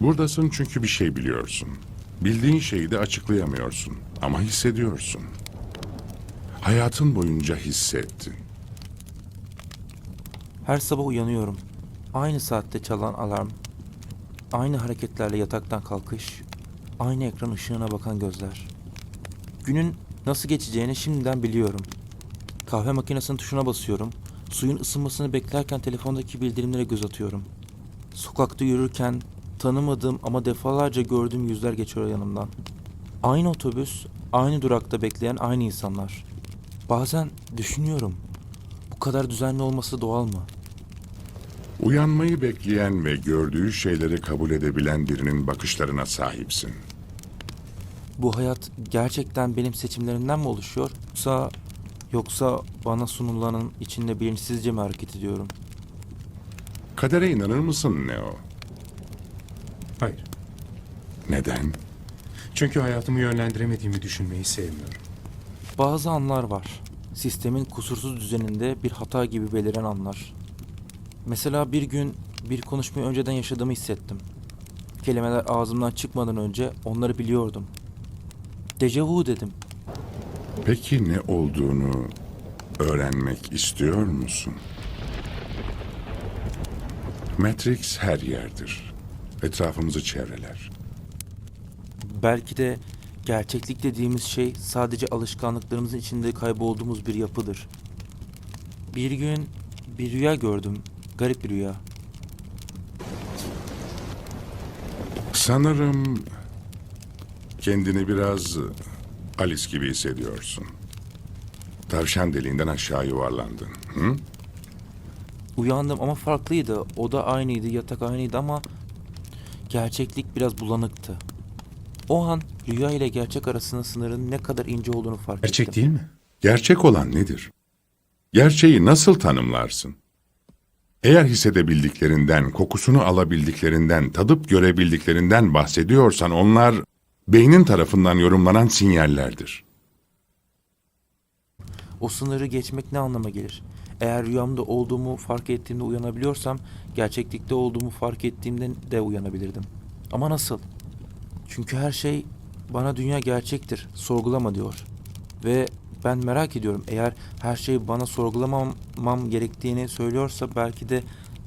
Buradasın çünkü bir şey biliyorsun. Bildiğin şeyi de açıklayamıyorsun ama hissediyorsun. Hayatın boyunca hissettin. Her sabah uyanıyorum. Aynı saatte çalan alarm. Aynı hareketlerle yataktan kalkış. Aynı ekran ışığına bakan gözler. Günün nasıl geçeceğini şimdiden biliyorum. Kahve makinesinin tuşuna basıyorum. Suyun ısınmasını beklerken telefondaki bildirimlere göz atıyorum. Sokakta yürürken tanımadığım ama defalarca gördüğüm yüzler geçiyor yanımdan. Aynı otobüs, aynı durakta bekleyen aynı insanlar. Bazen düşünüyorum. Bu kadar düzenli olması doğal mı? Uyanmayı bekleyen ve gördüğü şeyleri kabul edebilen birinin bakışlarına sahipsin. Bu hayat gerçekten benim seçimlerimden mi oluşuyor? Yoksa yoksa bana sunulanın içinde bilinçsizce mi hareket ediyorum? Kadere inanır mısın Neo? Hayır. Neden? Çünkü hayatımı yönlendiremediğimi düşünmeyi sevmiyorum. Bazı anlar var. Sistemin kusursuz düzeninde bir hata gibi beliren anlar. Mesela bir gün bir konuşmayı önceden yaşadığımı hissettim. Kelimeler ağzımdan çıkmadan önce onları biliyordum. Dejavu dedim. Peki ne olduğunu öğrenmek istiyor musun? Matrix her yerdir. Etrafımızı çevreler. Belki de gerçeklik dediğimiz şey sadece alışkanlıklarımızın içinde kaybolduğumuz bir yapıdır. Bir gün bir rüya gördüm. Garip bir rüya. Sanırım kendini biraz Alice gibi hissediyorsun. Tavşan deliğinden aşağı yuvarlandın. Hı? Uyandım ama farklıydı. Oda aynıydı, yatak aynıydı ama gerçeklik biraz bulanıktı. O an rüya ile gerçek arasında sınırın ne kadar ince olduğunu fark Gerçek ettim. değil mi? Gerçek olan nedir? Gerçeği nasıl tanımlarsın? Eğer hissedebildiklerinden, kokusunu alabildiklerinden, tadıp görebildiklerinden bahsediyorsan onlar beynin tarafından yorumlanan sinyallerdir. O sınırı geçmek ne anlama gelir? Eğer rüyamda olduğumu fark ettiğimde uyanabiliyorsam, gerçeklikte olduğumu fark ettiğimde de uyanabilirdim. Ama nasıl? Çünkü her şey bana dünya gerçektir, sorgulama diyor. Ve ben merak ediyorum eğer her şey bana sorgulamamam gerektiğini söylüyorsa belki de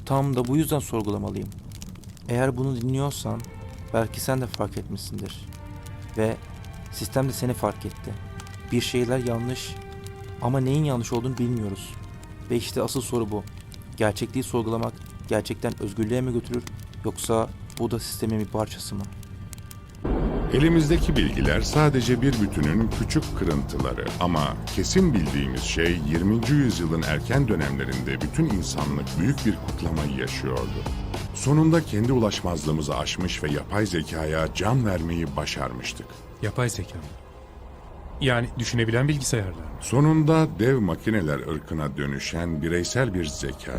tam da bu yüzden sorgulamalıyım. Eğer bunu dinliyorsan belki sen de fark etmişsindir. Ve sistem de seni fark etti. Bir şeyler yanlış ama neyin yanlış olduğunu bilmiyoruz. Ve işte asıl soru bu. Gerçekliği sorgulamak gerçekten özgürlüğe mi götürür yoksa bu da sistemin bir parçası mı? Elimizdeki bilgiler sadece bir bütünün küçük kırıntıları ama kesin bildiğimiz şey 20. yüzyılın erken dönemlerinde bütün insanlık büyük bir kutlamayı yaşıyordu. Sonunda kendi ulaşmazlığımızı aşmış ve yapay zekaya can vermeyi başarmıştık. Yapay zeka mı? Yani düşünebilen bilgisayarlar? Sonunda dev makineler ırkına dönüşen bireysel bir zeka.